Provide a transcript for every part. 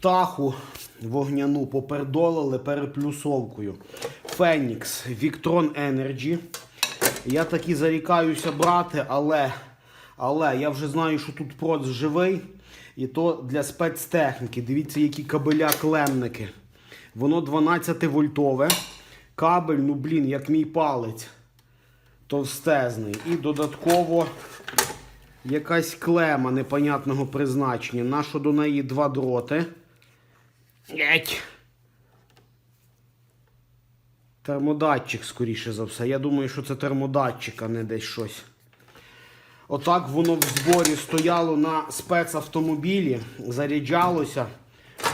птаху вогняну попердолили переплюсовкою. Фенікс Victron Energy. Я таки зарікаюся брати, але, але я вже знаю, що тут проц живий. І то для спецтехніки. Дивіться, які кабеля клемники. Воно 12 вольтове. Кабель, ну блін, як мій палець. Товстезний. І додатково якась клема непонятного призначення. Нащо до неї два дроти. Геть. Термодатчик, скоріше за все. Я думаю, що це термодатчик, а не десь щось. Отак воно в зборі стояло на спецавтомобілі, заряджалося,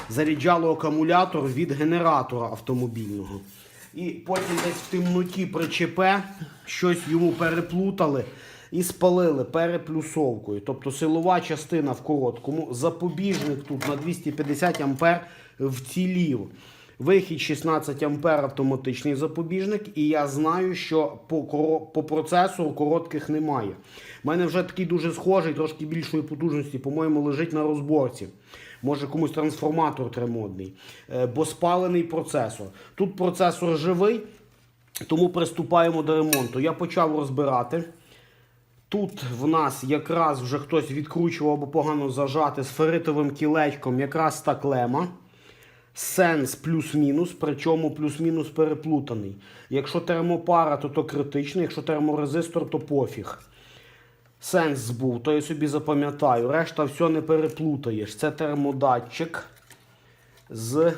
заряджало акумулятор від генератора автомобільного. І потім десь в темноті ПЧП щось йому переплутали і спалили переплюсовкою. Тобто силова частина в короткому, запобіжник тут на 250 А вцілів. Вихід 16 А автоматичний запобіжник, і я знаю, що по, по процесору коротких немає. У мене вже такий дуже схожий, трошки більшої потужності, по-моєму, лежить на розборці. Може комусь трансформатор тремодний, Е, бо спалений процесор. Тут процесор живий, тому приступаємо до ремонту. Я почав розбирати. Тут в нас якраз вже хтось відкручував або погано зажати з феритовим кілечком якраз та клема. Сенс плюс-мінус, причому плюс-мінус переплутаний. Якщо термопара, то то критично, якщо терморезистор, то пофіг. Сенс збув, то я собі запам'ятаю. Решта все не переплутаєш. Це термодатчик з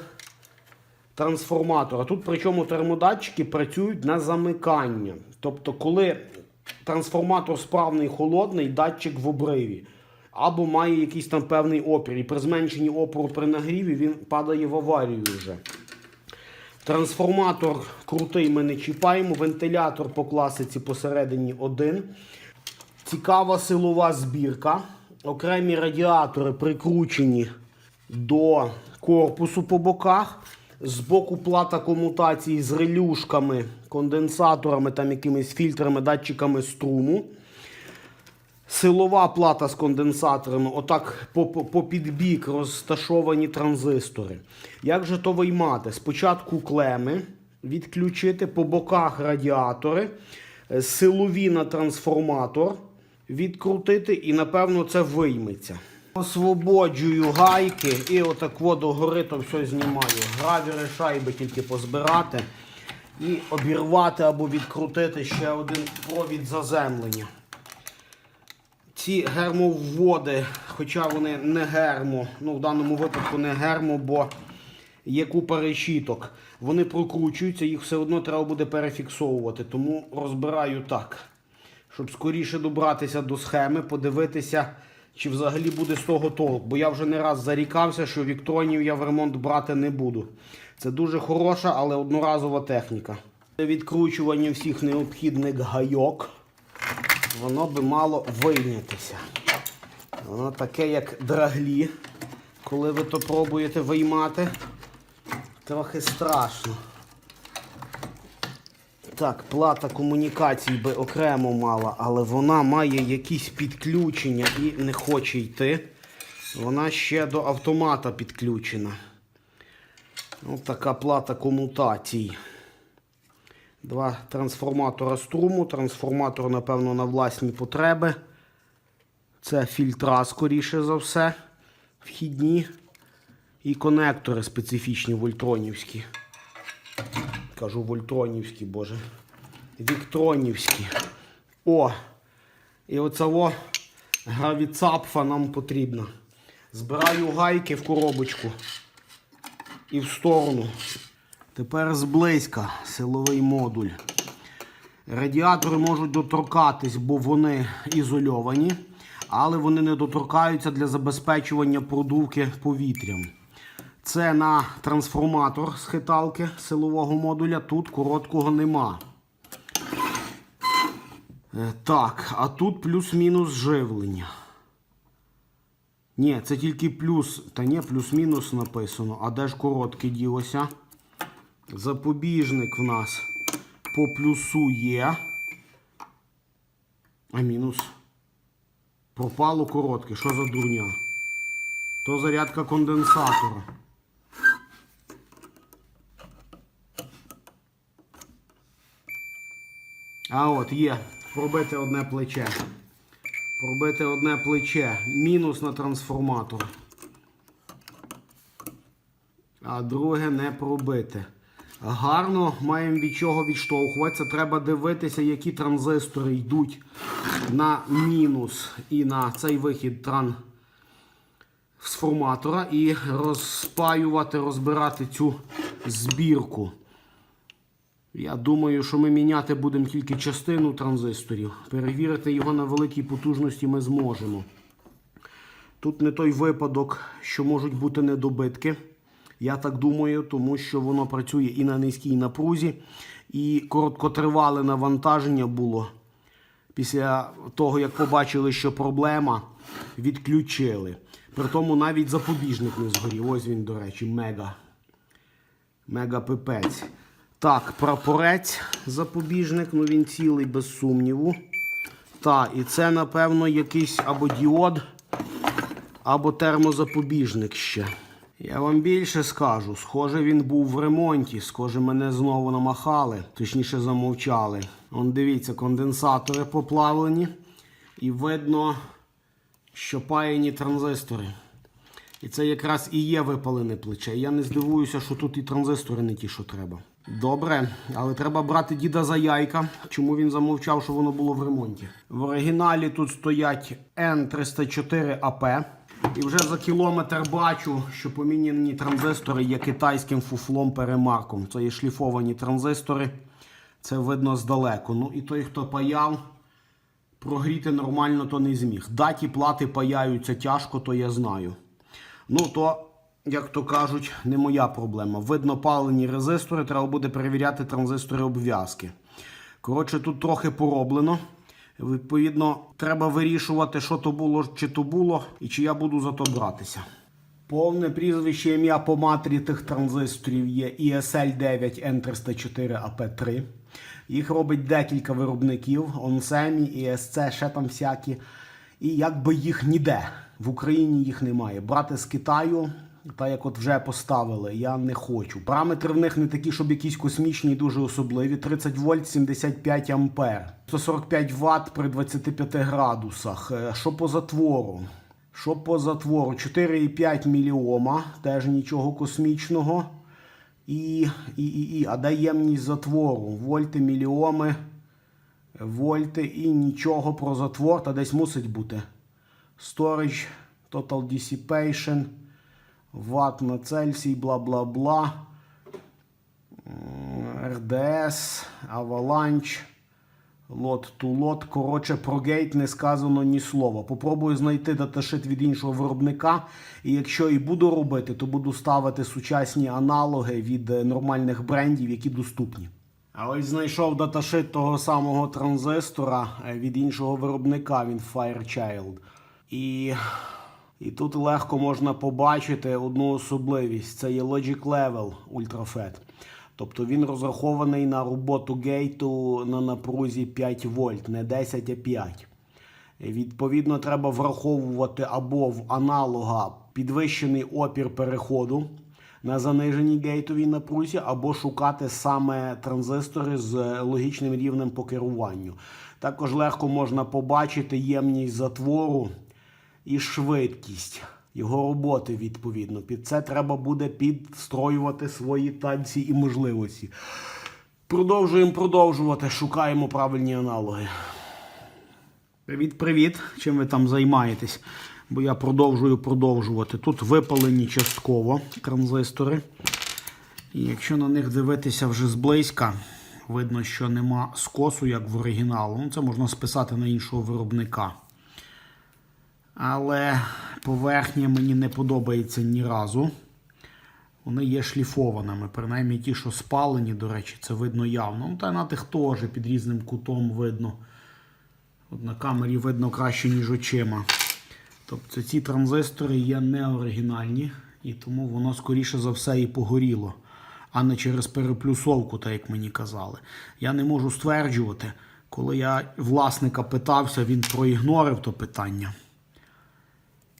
трансформатора. Тут причому термодатчики працюють на замикання. Тобто, коли трансформатор справний холодний, датчик в обриві. Або має якийсь там певний опір. І при зменшенні опору при нагріві він падає в аварію вже. Трансформатор крутий ми не чіпаємо. Вентилятор по класиці посередині один. Цікава силова збірка. Окремі радіатори прикручені до корпусу по боках. Збоку плата комутації з релюшками, конденсаторами, там якимись фільтрами, датчиками струму. Силова плата з конденсаторами, отак по, по, по підбік розташовані транзистори. Як же то виймати? Спочатку клеми відключити, по боках радіатори, е, силові на трансформатор відкрутити і, напевно, це вийметься. Освободжую гайки і отак воду гори то все знімаю. Гравіри шайби тільки позбирати і обірвати або відкрутити ще один провід заземлення. Ці гермовводи, хоча вони не гермо, ну в даному випадку не гермо, бо є купа решіток. Вони прокручуються, їх все одно треба буде перефіксовувати. Тому розбираю так, щоб скоріше добратися до схеми, подивитися, чи взагалі буде з того толк. Бо я вже не раз зарікався, що віктронів я в ремонт брати не буду. Це дуже хороша, але одноразова техніка. Відкручування всіх необхідних гайок воно би мало вийнятися. Воно таке, як драглі, коли ви то пробуєте виймати. Трохи страшно. Так, плата комунікацій би окремо мала, але вона має якісь підключення і не хоче йти. Вона ще до автомата підключена. Ось така плата комутацій. Два трансформатора струму. Трансформатор, напевно, на власні потреби. Це фільтра, скоріше за все. Вхідні. І конектори специфічні вольтронівські. Кажу вольтронівські, боже. Віктронівські. О! І оцього гравіцапфа нам потрібна. Збираю гайки в коробочку і в сторону. Тепер зблизька силовий модуль. Радіатори можуть доторкатись, бо вони ізольовані, але вони не доторкаються для забезпечування продувки повітрям. Це на трансформатор з хиталки силового модуля. Тут короткого нема. Е, Так, а тут плюс-мінус живлення. Ні, це тільки плюс. Та ні, плюс-мінус написано. А де ж коротке ділося? Запобіжник в нас по плюсу є. А мінус. Пропало коротке. Що за дурня? То зарядка конденсатора. А от є. Пробити одне плече. Пробити одне плече. Мінус на трансформатор. А друге не пробити. Гарно маємо від чого відштовхуватися. Треба дивитися, які транзистори йдуть на мінус і на цей вихід трансформатора і розпаювати, розбирати цю збірку. Я думаю, що ми міняти будемо тільки частину транзисторів. Перевірити його на великій потужності ми зможемо. Тут не той випадок, що можуть бути недобитки. Я так думаю, тому що воно працює і на низькій напрузі, і короткотривале навантаження було. Після того, як побачили, що проблема, відключили. При тому навіть запобіжник не згорів. Ось він, до речі, мега. Мега пипець. Так, прапорець запобіжник, ну він цілий, без сумніву. Так, і це, напевно, якийсь або діод, або термозапобіжник ще. Я вам більше скажу, схоже, він був в ремонті, схоже, мене знову намахали, точніше замовчали. Он дивіться, конденсатори поплавлені, і видно, що паяні транзистори. І це якраз і є випалене плече. Я не здивуюся, що тут і транзистори не ті, що треба. Добре, але треба брати діда за яйка. Чому він замовчав, що воно було в ремонті? В оригіналі тут стоять N304AP. І вже за кілометр бачу, що поміняні транзистори є китайським фуфлом перемарком. Це є шліфовані транзистори. Це видно здалеку. Ну і той, хто паяв, прогріти нормально то не зміг. Даті плати паяються тяжко, то я знаю. Ну, то, як то кажуть, не моя проблема. Видно палені резистори, треба буде перевіряти транзистори обв'язки. Коротше, тут трохи пороблено. Відповідно, треба вирішувати, що то було, чи то було, і чи я буду за то братися. Повне прізвище ім'я по матері тих транзисторів є ESL 9 N304AP3. Їх робить декілька виробників: Onsemi, ESC, ще там всякі. І якби їх ніде. В Україні їх немає. Брати з Китаю, та як от вже поставили, я не хочу. Параметри в них не такі, щоб якісь космічні дуже особливі. 30 вольт 75 ампер. 145 Вт при 25 градусах. Е, Що по затвору? Що по затвору? 4,5 міліома, теж нічого космічного. І, і, і, і. А де ємність затвору? Вольти, міліоми, вольти і нічого про затвор, та десь мусить бути. Storage, Total Dissipation, Ватт на Цельсій, бла бла бла. РДС, Avalanche, лот ту лот. Коротше, про гейт не сказано ні слова. Попробую знайти даташит від іншого виробника. І якщо і буду робити, то буду ставити сучасні аналоги від е, нормальних брендів, які доступні. А ось знайшов даташит того самого транзистора е, від іншого виробника, він Firechild. І, і тут легко можна побачити одну особливість: це є Logic Level UltraFET. Тобто він розрахований на роботу гейту на напрузі 5 вольт, не 10, а 5. Відповідно, треба враховувати або в аналога підвищений опір переходу на заниженій гейтовій напрузі, або шукати саме транзистори з логічним рівнем по керуванню. Також легко можна побачити ємність затвору і швидкість його роботи відповідно. Під це треба буде підстроювати свої танці і можливості. Продовжуємо продовжувати, шукаємо правильні аналоги. Привіт-привіт! Чим ви там займаєтесь? Бо я продовжую продовжувати. Тут випалені частково транзистори. І якщо на них дивитися вже зблизька, видно, що нема скосу, як в оригіналу. Ну, Це можна списати на іншого виробника. Але поверхня мені не подобається ні разу. Вони є шліфованими. Принаймні ті, що спалені, до речі, це видно явно. Ну, та на тих теж під різним кутом видно. От на камері видно краще, ніж очима. Тобто ці транзистори є неоригінальні, і тому воно, скоріше за все, і погоріло, а не через переплюсовку, так як мені казали. Я не можу стверджувати, коли я власника питався, він проігнорив то питання.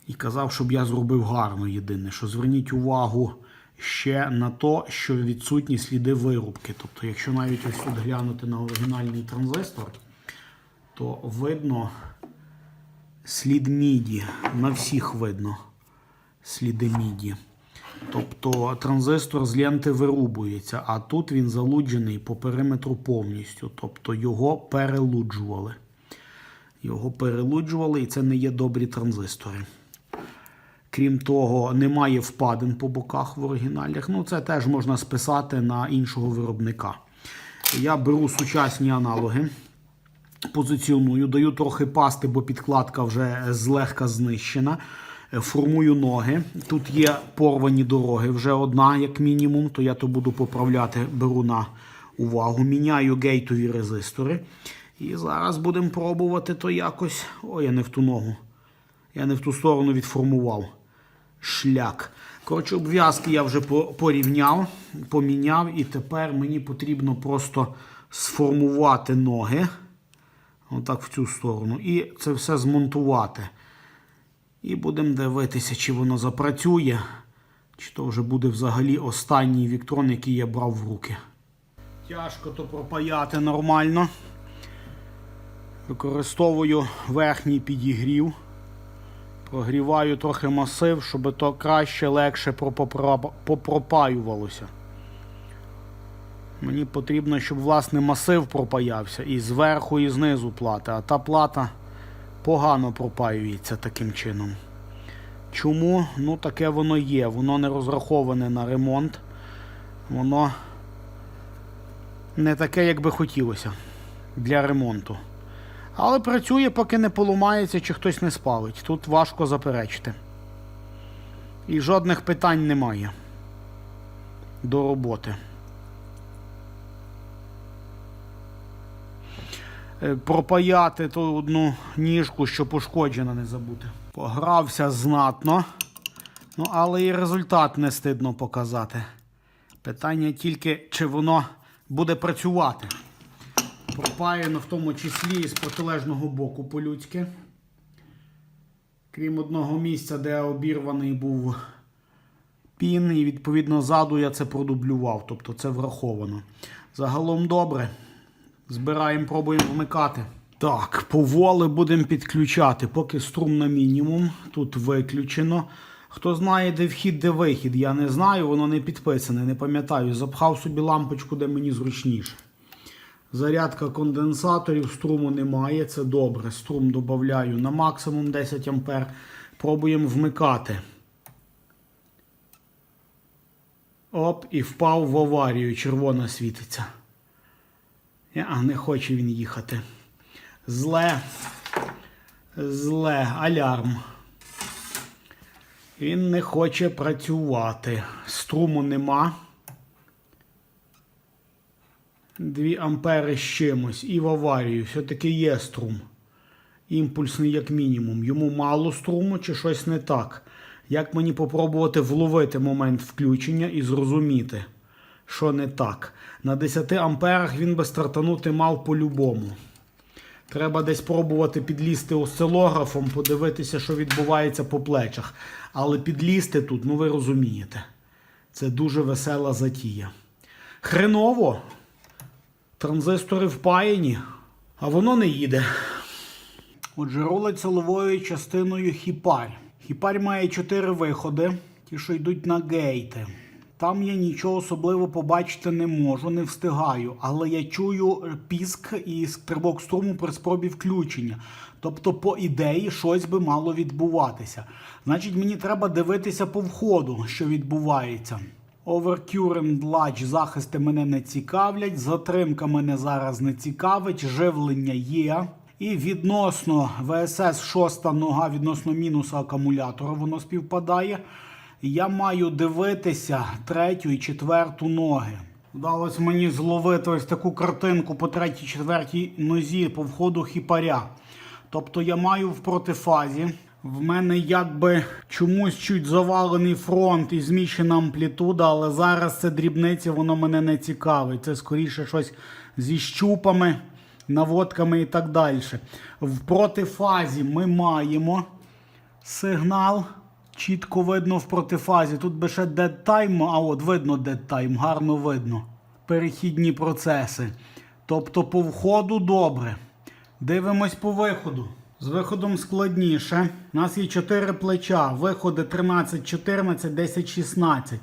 І казав, щоб я зробив гарно єдине, що зверніть увагу, ще на то, що відсутні сліди вирубки. Тобто, якщо навіть ось тут глянути на оригінальний транзистор, то видно слід міді. На всіх видно сліди міді. Тобто транзистор з ленти вирубується, а тут він залуджений по периметру повністю. Тобто його перелуджували. Його перелуджували, і це не є добрі транзистори. Крім того, немає впадин по боках в оригіналях. Ну, це теж можна списати на іншого виробника. Я беру сучасні аналоги, позиціоную, даю трохи пасти, бо підкладка вже злегка знищена. Формую ноги. Тут є порвані дороги, вже одна, як мінімум, то я то буду поправляти, беру на увагу. Міняю гейтові резистори. І зараз будемо пробувати то якось. Ой, я не в ту ногу. Я не в ту сторону відформував шлях. Коротше, обв'язки я вже порівняв, поміняв, і тепер мені потрібно просто сформувати ноги. Отак в цю сторону. І це все змонтувати. І будемо дивитися, чи воно запрацює, чи то вже буде взагалі останній віктрон, який я брав в руки. Тяжко то пропаяти нормально. Використовую верхній підігрів. Прогріваю трохи масив, щоб то краще, легше попропаювалося. Мені потрібно, щоб власне масив пропаявся і зверху, і знизу плата. А та плата погано пропаюється таким чином. Чому? Ну, таке воно є. Воно не розраховане на ремонт. Воно не таке, як би хотілося для ремонту. Але працює, поки не поламається чи хтось не спалить. Тут важко заперечити. І жодних питань немає до роботи. Е, Пропаяти ту одну ніжку, що пошкоджена, не забути. Погрався знатно. Ну, але і результат не стидно показати. Питання тільки, чи воно буде працювати пропаяно в тому числі і з протилежного боку по-людськи. Крім одного місця, де обірваний був пін, і відповідно ззаду я це продублював, тобто це враховано. Загалом добре. Збираємо, пробуємо вмикати. Так, поволи будемо підключати, поки струм на мінімум. Тут виключено. Хто знає, де вхід, де вихід, я не знаю, воно не підписане, не пам'ятаю. Запхав собі лампочку, де мені зручніше. Зарядка конденсаторів, струму немає, це добре. Струм додаю на максимум 10 А. Пробуємо вмикати. Оп, і впав в аварію. Червона світиться. А, не хоче він їхати. Зле. Зле. Алярм. Він не хоче працювати. Струму нема. 2 ампери з чимось і в аварію. Все-таки є струм. Імпульсний, як мінімум. Йому мало струму чи щось не так. Як мені попробувати вловити момент включення і зрозуміти, що не так. На 10 амперах він би стартанути мав по-любому. Треба десь пробувати підлізти осцилографом, подивитися, що відбувається по плечах. Але підлізти тут, ну ви розумієте, це дуже весела затія. Хреново. Транзистори впаяні, а воно не їде. Отже, рулить силовою частиною хіпарь. Хіпарь має чотири виходи, ті, що йдуть на гейти. Там я нічого особливо побачити не можу, не встигаю, але я чую піск і стрибок струму при спробі включення. Тобто, по ідеї, щось би мало відбуватися. Значить, мені треба дивитися по входу, що відбувається. Overcurrent Latch захисти мене не цікавлять, затримка мене зараз не цікавить, живлення є. І відносно ВСС 6 нога відносно мінуса акумулятора воно співпадає. Я маю дивитися третю і четверту ноги. Вдалося мені зловити ось таку картинку по третій четвертій нозі по входу хіпаря. Тобто я маю в протифазі. В мене якби чомусь чуть завалений фронт і зміщена амплітуда, але зараз це дрібниці, воно мене не цікавить. Це скоріше щось зі щупами, наводками і так далі. В протифазі ми маємо сигнал Чітко видно в протифазі. Тут би ще time, а от видно time, гарно видно. Перехідні процеси. Тобто по входу добре. Дивимось по виходу. З виходом складніше. У нас є 4 плеча. Виходи 13, 14, 10, 16.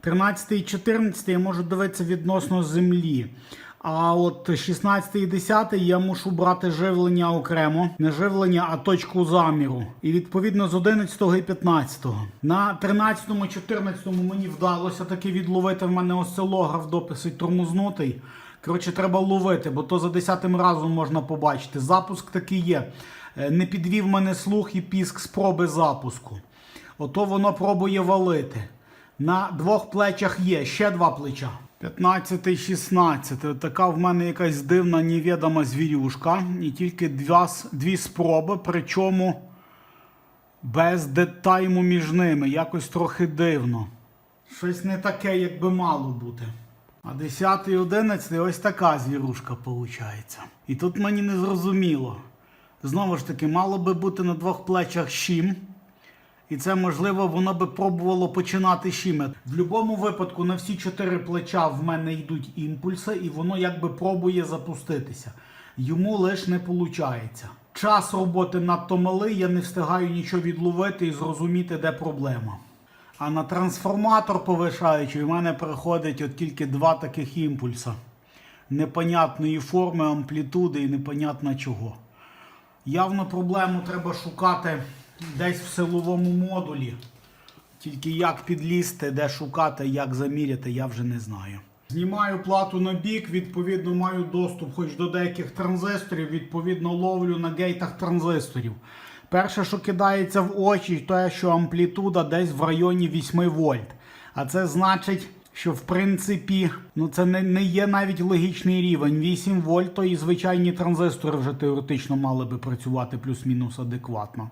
13 і 14 я можу дивитися відносно землі. А от 16 і 10 я мушу брати живлення окремо, не живлення, а точку заміру. І відповідно з 11 і 15. На 13, 14 мені вдалося таки відловити в мене осцилограф досить тормознутий. Коротше, треба ловити, бо то за 10 разом можна побачити. Запуск такий є. Е, Не підвів мене слух і піск спроби запуску. Ото воно пробує валити. На двох плечах є ще два плеча. 15 16 Така в мене якась дивна невідома звірюшка. І тільки два, дві спроби, причому без детайму між ними. Якось трохи дивно. Щось не таке, як би мало бути. А 10, 11 ось така звірушка виходить. І тут мені не зрозуміло. Знову ж таки, мало би бути на двох плечах щім. І це можливо воно би пробувало починати щиме. В будь-якому випадку на всі чотири плеча в мене йдуть імпульси, і воно якби пробує запуститися. Йому лише не виходить. Час роботи надто малий, я не встигаю нічого відловити і зрозуміти, де проблема. А на трансформатор повишаючий в мене приходить от тільки два таких імпульса. Непонятної форми, амплітуди і непонятно чого. Явно проблему треба шукати десь в силовому модулі. Тільки як підлізти, де шукати, як заміряти, я вже не знаю. Знімаю плату на бік, відповідно маю доступ хоч до деяких транзисторів, відповідно ловлю на гейтах транзисторів. Перше, що кидається в очі, те, що амплітуда десь в районі 8 вольт. А це значить, що в принципі ну це не, не є навіть логічний рівень. 8 вольт, то і звичайні транзистори вже теоретично мали би працювати плюс-мінус адекватно.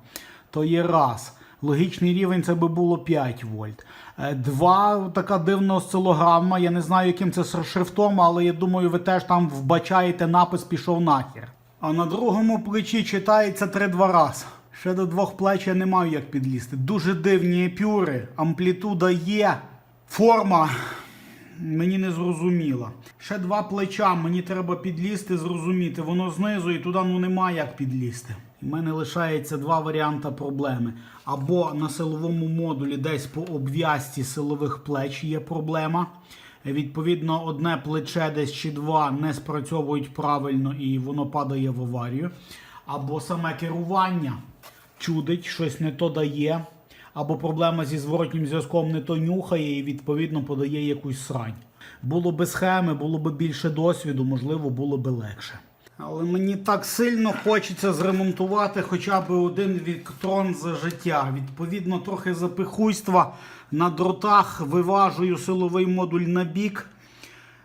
То є раз. Логічний рівень це би було 5 вольт. Е, Два така дивна осцилограма. Я не знаю, яким це шрифтом, але я думаю, ви теж там вбачаєте напис пішов нахер. А на другому плечі читається 3-2 раз. Ще до двох плеч я не маю як підлізти. Дуже дивні епюри, амплітуда є, форма мені не зрозуміла. Ще два плеча, мені треба підлізти, зрозуміти. Воно знизу і туди ну немає як підлізти. У мене лишається два варіанти проблеми. Або на силовому модулі десь по обв'язці силових плеч є проблема. Відповідно, одне плече десь чи два не спрацьовують правильно і воно падає в аварію. Або саме керування чудить, щось не то дає, або проблема зі зворотнім зв'язком не то нюхає і відповідно подає якусь срань. Було би схеми, було би більше досвіду, можливо, було би легше. Але мені так сильно хочеться зремонтувати хоча б один віктрон за життя. Відповідно, трохи запихуйства на дротах виважую силовий модуль на бік.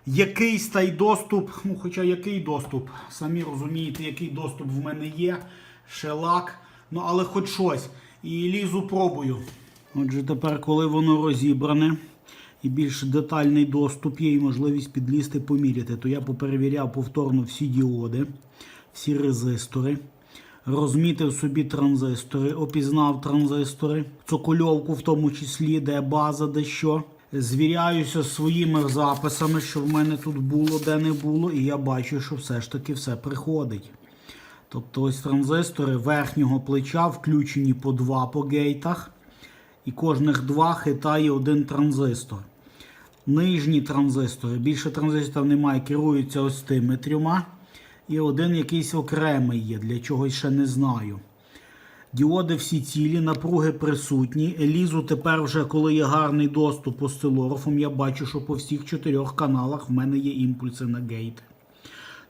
Якийсь та й доступ, ну хоча який доступ, самі розумієте, який доступ в мене є, шелак, ну але хоч щось. І лізу пробую. Отже, тепер, коли воно розібране і більш детальний доступ є і можливість підлізти поміряти, то я поперевіряв повторно всі діоди, всі резистори. Розмітив собі транзистори, опізнав транзистори, цокольовку в тому числі, де база, де що. Звіряюся своїми записами, що в мене тут було, де не було, і я бачу, що все ж таки все приходить. Тобто ось транзистори верхнього плеча включені по два по гейтах, і кожних два хитає один транзистор. Нижні транзистори, більше транзисторів немає, керуються ось тими трьома. І один якийсь окремий є, для чогось ще не знаю. Діоди всі цілі, напруги присутні. Елізу тепер вже, коли є гарний доступ осцилографом, я бачу, що по всіх чотирьох каналах в мене є імпульси на гейт.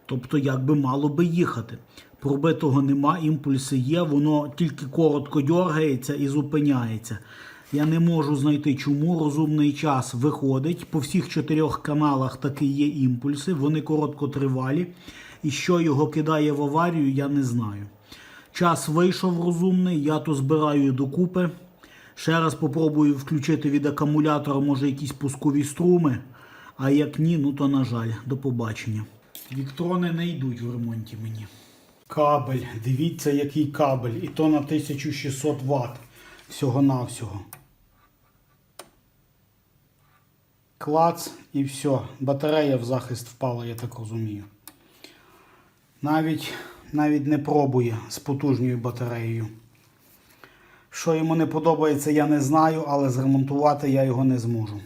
Тобто, як би мало би їхати. Пробитого нема, імпульси є, воно тільки коротко дергається і зупиняється. Я не можу знайти, чому розумний час виходить. По всіх чотирьох каналах таки є імпульси, вони короткотривалі. І що його кидає в аварію, я не знаю. Час вийшов розумний, я то збираю докупи. Ще раз попробую включити від акумулятора, може, якісь пускові струми. А як ні, ну то на жаль, до побачення. Віктрони не йдуть в ремонті мені. Кабель, дивіться, який кабель, і то на 1600 Вт. Всього-навсього. Клац і все. Батарея в захист впала, я так розумію. Навіть, навіть не пробує з потужньою батареєю. Що йому не подобається, я не знаю, але зремонтувати я його не зможу.